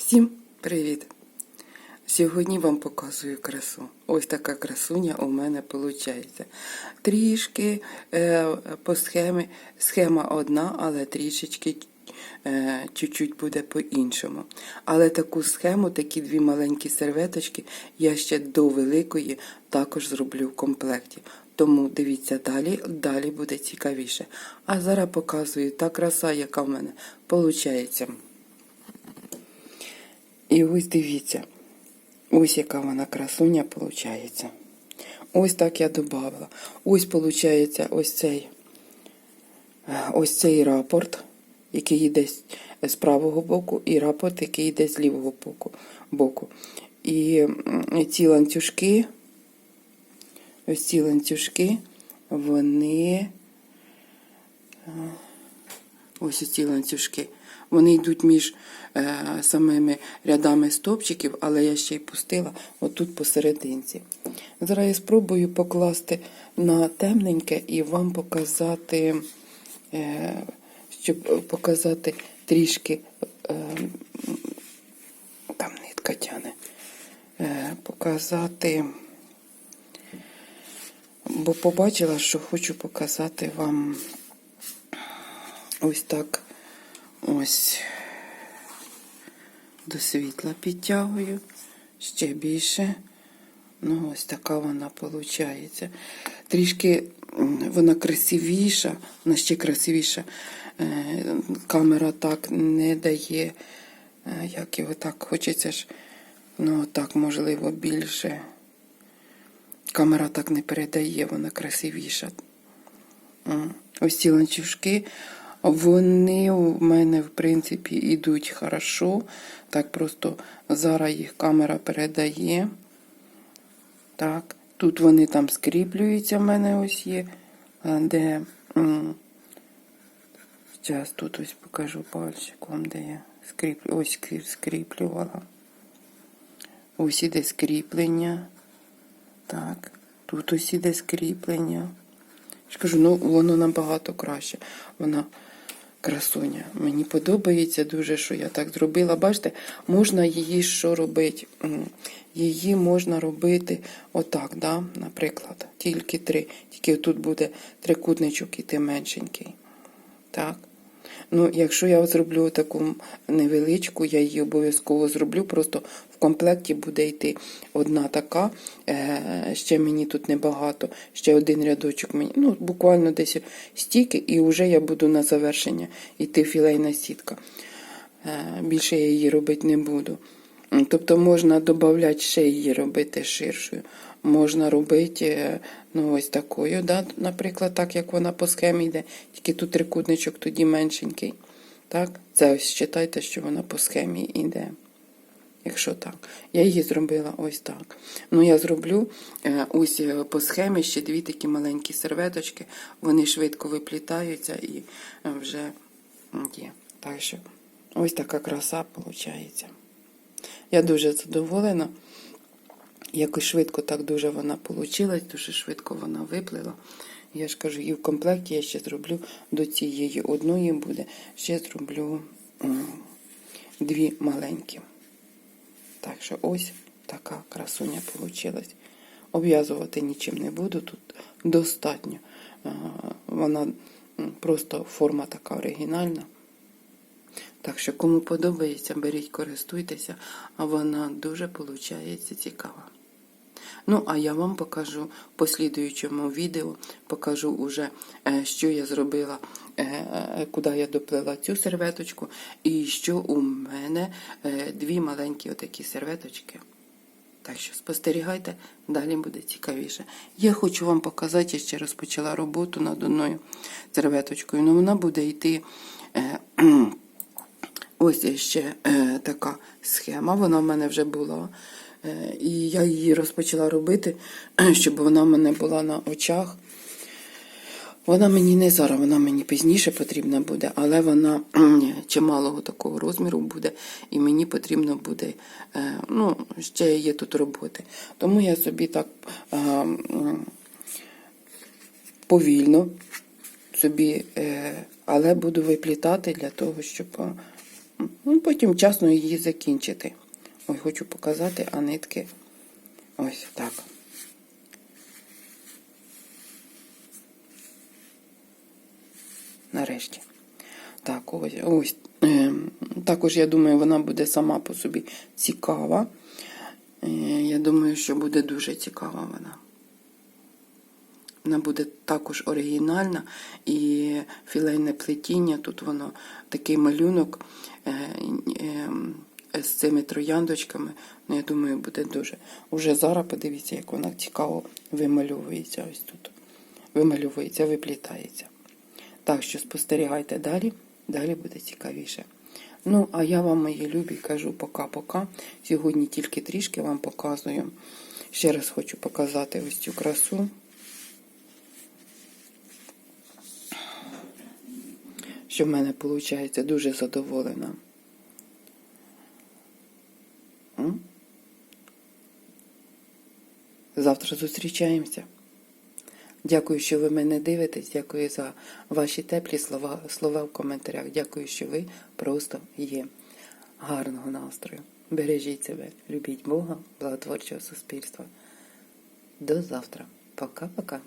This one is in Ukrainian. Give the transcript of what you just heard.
Всім привіт! Сьогодні вам показую красу. Ось така красуня у мене виходить. Трішки е, по схемі, схема одна, але трішечки е, чуть-чуть буде по-іншому. Але таку схему, такі дві маленькі серветочки, я ще до великої також зроблю в комплекті. Тому дивіться далі, далі буде цікавіше. А зараз показую та краса, яка в мене виходить. І ось дивіться, ось яка вона красуня виходить. Ось так я додавала. Ось виходить ось цей, е, ось цей рапорт, який йде з- правого боку, і рапорт, який йде з лівого боку. боку. І ці ланцюжки, ось ці ланцюжки, вони. е, Ось ці ланцюжки. Вони йдуть між е, самими рядами стовпчиків, але я ще й пустила отут посерединці. Зараз я спробую покласти на темненьке і вам показати, е, щоб показати трішки, е, там нитка тяне, е, показати, бо побачила, що хочу показати вам. Ось так ось до світла підтягую ще більше. Ну, ось така вона виходить. Трішки вона красивіша, вона ще красивіша. Е, Камера так не дає, е, як його так хочеться ж, ну так, можливо, більше. Камера так не передає, вона красивіша. Ось ці ланцюжки, вони у мене, в принципі, йдуть хорошо. Так просто зараз їх камера передає. Так, тут вони там скріплюються, в мене ось є. Де. Зараз тут ось покажу пальчиком, де я скріплю. Ось скріплювала. Ось іде скріплення. Так, тут ось іде скріплення. Я кажу, ну воно набагато краще. Вона красуня. Мені подобається дуже, що я так зробила. Бачите, можна її що робити? Її можна робити отак, да? наприклад, тільки три. Тільки тут буде трикутничок іти меншенький. Так. Ну, якщо я зроблю таку невеличку, я її обов'язково зроблю. Просто комплекті буде йти одна така. Е, ще мені тут небагато, ще один рядочок мені. Ну, буквально десь стільки, і вже я буду на завершення йти філейна сітка. Е, більше я її робити не буду. Тобто можна додати ще її робити ширшою. Можна робити е, ну, ось такою, да? наприклад, так як вона по схемі йде, тільки тут трикутничок тоді меншенький. Так? Це ось читайте, що вона по схемі йде. Якщо так. Я її зробила ось так. Ну, я зроблю е, ось е, по схемі ще дві такі маленькі серветочки. Вони швидко виплітаються і е, вже є. Так що ось така краса виходить. Я дуже задоволена. Якось швидко так дуже вона вийшла, дуже швидко вона виплила. Я ж кажу, і в комплекті я ще зроблю до цієї одної буде, ще зроблю дві маленькі. Так що ось така красуня вийшла. Обв'язувати нічим не буду, тут достатньо. Вона просто форма така оригінальна. Так що, кому подобається, беріть, користуйтеся, а вона дуже виходить цікава. Ну, а я вам покажу в послідуючому відео, покажу уже, е, що я зробила, куди я доплела цю серветочку, і що у мене е, дві маленькі отакі серветочки. Так що спостерігайте, далі буде цікавіше. Я хочу вам показати, я ще розпочала роботу над одною серветочкою. Ну, вона буде йти. Е, Ось ще е, така схема, вона в мене вже була. Е, і я її розпочала робити, щоб вона в мене була на очах. Вона мені не зараз, вона мені пізніше потрібна буде, але вона чималого такого розміру буде, і мені потрібно буде, е, ну, ще є тут роботи. Тому я собі так е, повільно собі, е, але буду виплітати для того, щоб Ну, потім вчасно її закінчити. Ой, хочу показати, а нитки. Ось так. Нарешті. Так, ось, ось. ем, також, я думаю, вона буде сама по собі цікава. Е, я думаю, що буде дуже цікава вона. Вона буде також оригінальна і філейне плетіння. Тут воно такий малюнок е, е, з цими трояндочками. Ну, я думаю, буде дуже. Уже зараз подивіться, як вона цікаво вимальовується ось тут. Вимальовується, виплітається. Так що спостерігайте далі, далі буде цікавіше. Ну, а я вам, мої любі, кажу пока-пока. Сьогодні тільки трішки вам показую. Ще раз хочу показати ось цю красу. Що в мене виходить дуже задоволена. Завтра зустрічаємося. Дякую, що ви мене дивитесь. Дякую за ваші теплі слова, слова в коментарях. Дякую, що ви просто є. Гарного настрою. Бережіть себе, любіть Бога, благотворчого суспільства. До завтра. Пока-пока.